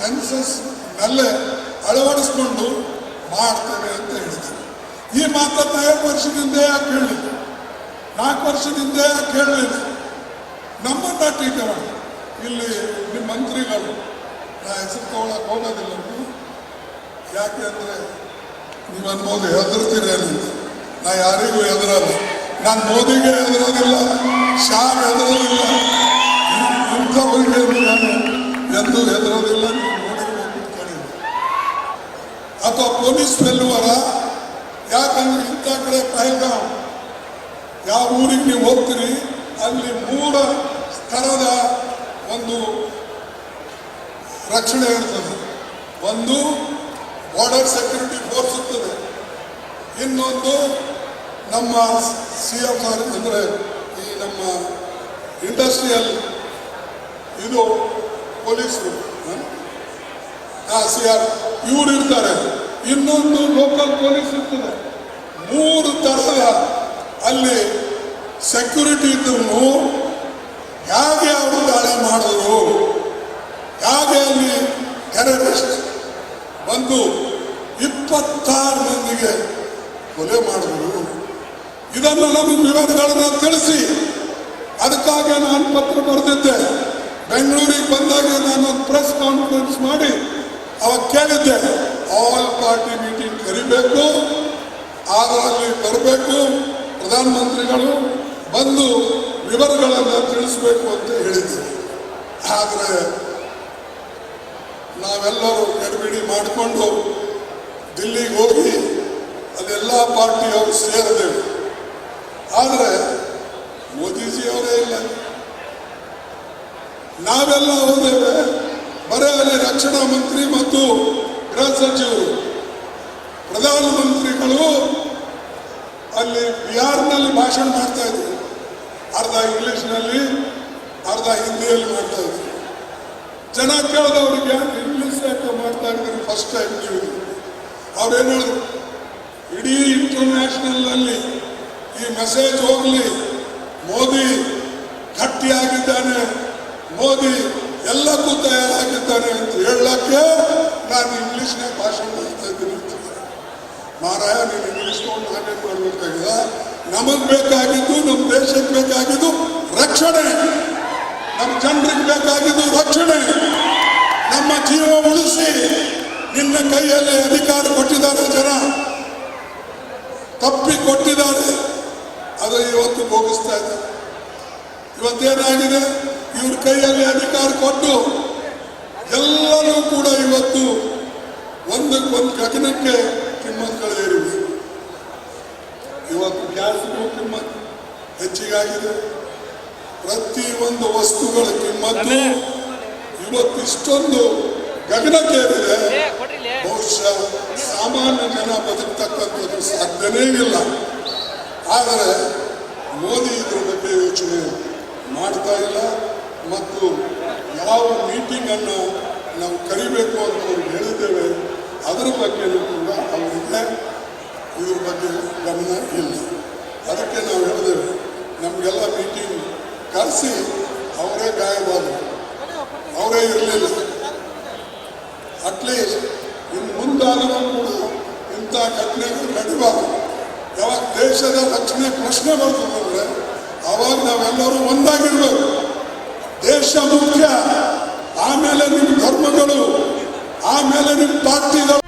Census ನಲ್ಲೇ ಅಳವಡಿಸ್ಕೊಂಡು ಮಾಡ್ತೇವೆ ಅಂತ ಹೇಳಿದ್ದಾರೆ ಈ ಮಾತನ್ನ ಐದು ವರ್ಷದಿಂದ ಯಾಕೆ ಹೇಳಿಲ್ಲ ನಾಲ್ಕು ವರ್ಷದಿಂದ ಯಾಕೆ ಹೇಳಲಿಲ್ಲ ನಮ್ಮನ್ನ ಟೀಕೆ ಮಾಡಿ ಇಲ್ಲಿ ನಿಮ್ಮ ಮಂತ್ರಿಗಳು, ನಾ ಹೆಸರು ತಗೊಳಕ್ ಹೋಗೋದಿಲ್ಲ. ಯಾಕೆ ಅಂದ್ರೆ ನೀವು ಅನ್ಬೋದು ಹೆದರ್ತೀರಿ ಅಂತ. ನಾ ಯಾರಿಗೂ ಹೆದರಲ್ಲ. ನಾನು ಮೋದಿಗೆ ಹೆದರೋದಿಲ್ಲ ಶಾ ಹೆದರೋದಿಲ್ಲ. ಇಂಥವ್ರಿಗೆ ನಾನು ಎಂದೂ ಹೆದರೋದಿಲ್ಲ. ಪೊಲೀಸ್ ವೆಲ್ಲುವರ ಯಾಕಂದ್ರೆ ಇಂಥ ಕಡೆ ಪಹಲ್ಗಾಂವ್ ಯಾವ ಊರಿಗೆ ಹೋಗ್ತೀರಿ, ಅಲ್ಲಿ ಮೂರ ಸ್ಥಳದ ಒಂದು ರಕ್ಷಣೆ ಇರ್ತದೆ. ಒಂದು ಬಾರ್ಡರ್ ಸೆಕ್ಯೂರಿಟಿ ಫೋರ್ಸ್ ಇರ್ತದೆ. ಇನ್ನೊಂದು ನಮ್ಮ ಸಿ ಎಂ ಆರ್ ಅಂದರೆ ಈ ನಮ್ಮ ಇಂಡಸ್ಟ್ರಿಯಲ್ ಇದು ಪೊಲೀಸರು ಸಿ ಆರ್ ಇವ್ರು ಇರ್ತಾರೆ. ಇನ್ನೊಂದು ಲೋಕಲ್ ಪೊಲೀಸ್ ಇರ್ತದೆ ಮೂರು ತರಹದ ಅಲ್ಲಿ ಸೆಕ್ಯೂರಿಟಿ ಇದ್ದವನು ಹೇಗೆ ಅವರು ದಾಳಿ ಮಾಡಿದ್ರು? ಹೇಗೆ ಅಲ್ಲಿ ಟೆರರಿಸ್ಟ್ ಬಂದು ಇಪ್ಪತ್ತಾರು ಮಂದಿಗೆ ಕೊಲೆ ಮಾಡಿದ್ರು? ಇದನ್ನು ನಮ್ಮ ವಿವರಗಳನ್ನು ತಿಳಿಸಿ. ಅದಕ್ಕಾಗಿ ನಾನು ಪತ್ರ ಬರೆದಿದ್ದೆ. ಬೆಂಗಳೂರಿಗೆ ಬಂದಾಗ ನಾನು ಪ್ರೆಸ್ ಕಾನ್ಫರೆನ್ಸ್ ಮಾಡಿ ಅವಾಗ ಕೇಳಿದ್ದೆ. ಮೀಟಿಂಗ್ ಆಗ ಅಲ್ಲಿ ಬರಬೇಕು ಪ್ರಧಾನಮಂತ್ರಿಗಳು ಬಂದು ವಿವರಗಳನ್ನು ತಿಳಿಸಬೇಕು ಅಂತ ಹೇಳಿದ್ರು. ಆದರೆ ನಾವೆಲ್ಲರೂ ಗಡಿಬಿಡಿ ಮಾಡಿಕೊಂಡು ದಿಲ್ಲಿಗೆ ಹೋಗಿ ಅದೆಲ್ಲ ಪಾರ್ಟಿಯವರು ಸೇರಿದೆವು. ಆದರೆ ಮೋದಿಜಿಯವರೇ ಇಲ್ಲ. ನಾವೆಲ್ಲ ಹೋದೇವೆ. ಬರೀ ಅಲ್ಲಿ ರಕ್ಷಣಾ ಮಂತ್ರಿ ಮತ್ತು ಗೃಹ ಸಚಿವರು. ಪ್ರಧಾನಮಂತ್ರಿಗಳು ಅಲ್ಲಿ ಬಿಹಾರ್ನಲ್ಲಿ ಭಾಷಣ ಮಾಡ್ತಾ ಇದ್ರು ಅರ್ಧ ಇಂಗ್ಲಿಷ್ನಲ್ಲಿ, ಅರ್ಧ ಹಿಂದಿಯಲ್ಲಿ ಮಾಡ್ತಾ ಇದ್ರು ಜನ ಕೇಳಿದವ್ರಿಗೆ ಇಂಗ್ಲಿಷ್ ಯಾಕೆ ಮಾಡ್ತಾ ಇದ್ದೀರಿ ಫಸ್ಟ್ ಟೈಮ್ ನೀವು? ಅವ್ರೇನು ಹೇಳಿದ್ರು? ಇಡೀ ಇಂಟರ್ನ್ಯಾಷನಲ್ ಅಲ್ಲಿ ಈ ಮೆಸೇಜ್ ಹೋಗಲಿ, ಮೋದಿ ಗಟ್ಟಿಯಾಗಿದ್ದಾನೆ, ಮೋದಿ ಎಲ್ಲಕ್ಕೂ ತಯಾರಾಗಿದ್ದಾನೆ ಅಂತ ಹೇಳಕ್ಕೆ ನಾನು ಇಂಗ್ಲಿಷ್ನೇ ಭಾಷಣ ಮಾಡ್ತಾ ಇದ್ದೀನಿ. ಮಾರಾಯ ನೀನು ಇಂಗ್ಲಿಷ್ ಹಂಡ್ರೆಡ್ ನಾನೇನು ನಮಗೆ ಬೇಕಾಗಿದ್ದು ನಮ್ಮ ದೇಶಕ್ಕೆ ಬೇಕಾಗಿದ್ದು ರಕ್ಷಣೆ. ನಮ್ಮ ಜನರಿಗೆ ಬೇಕಾಗಿದ್ದು ರಕ್ಷಣೆ. ನಮ್ಮ ಜೀವ ಉಳಿಸಿ ನಿನ್ನ ಕೈಯಲ್ಲಿ ಅಧಿಕಾರ ಕೊಟ್ಟಿದ್ದಾರೆ ಜನ. ತಪ್ಪಿ ಕೊಟ್ಟಿದ್ದಾರೆ. ಅದು ಇವತ್ತು ಭೋಗಿಸ್ತಾ ಇವತ್ತು ಇವತ್ತೇನಾಗಿದೆ? ಇವ್ರ ಕೈಯಲ್ಲಿ ಅಧಿಕಾರ ಕೊಟ್ಟು ಎಲ್ಲರೂ ಕೂಡ ಇವತ್ತು ಒಂದಕ್ಕೊಂದು ಗಗನಕ್ಕೆ ಏರಿವೆ ಇವತ್ತು ಗ್ಯಾಸ್ಗೂ ಕಿಮ್ಮತ್ ಹೆಚ್ಚಿಗಾಗಿದೆ. ಪ್ರತಿ ಒಂದು ವಸ್ತುಗಳ ಕಿಮ್ಮತ್ತು. ಇವತ್ತಿಷ್ಟೊಂದು ಗಗನಕ್ಕೇರಿದೆ ಬಹುಶಃ ಸಾಮಾನ್ಯ ಜನ ಬದುಕ್ತಕ್ಕಂಥದ್ದು ಸಾಧ್ಯನೇ ಇಲ್ಲ. ಆದರೆ ಮೋದಿ ಇದ್ರ ಬಗ್ಗೆ ಯೋಚನೆ ಮಾಡ್ತಾ ಇಲ್ಲ. ಮತ್ತು ಯಾವ ಮೀಟಿಂಗ್ ಅನ್ನು ನಾವು ಕರಿಬೇಕು ಅಂತ ಅವ್ರಿಗೆ ಹೇಳಿದ್ದೇವೆ. ಅದರ ಬಗ್ಗೆಯೂ ಕೂಡ ಅವರಿಗೆ ಇದ್ರ ಬಗ್ಗೆ ಗಮನ ಇಲ್ಲ. ಅದಕ್ಕೆ ನಾವು ಹೇಳಿದೆವು ನಮಗೆಲ್ಲ ಮೀಟಿಂಗ್ ಕರೆಸಿ ಅವರೇ ಗಾಯವಾದರು. ಅವರೇ ಇರಲಿಲ್ಲ. ಅಟ್ಲೀಸ್ಟ್ ಇನ್ನು ಮುಂದಾದರೂ ಕೂಡ ಇಂಥ ಘಟನೆಗಳು ನಡೆಯಬಾರದು ಯಾವಾಗ ದೇಶದ ರಕ್ಷಣೆ ಪ್ರಶ್ನೆ ಬರ್ತದಂದ್ರೆ ಅವಾಗ ನಾವೆಲ್ಲರೂ ಒಂದಾಗಿರ್ಬೇಕು. ದೇಶ ಮುಖ್ಯ, ಆಮೇಲೆ ನಿಮ್ಮ ಧರ್ಮಗಳು ಆಮೇಲೆ ನಿಮ್ ತಾಗ್ತಿದ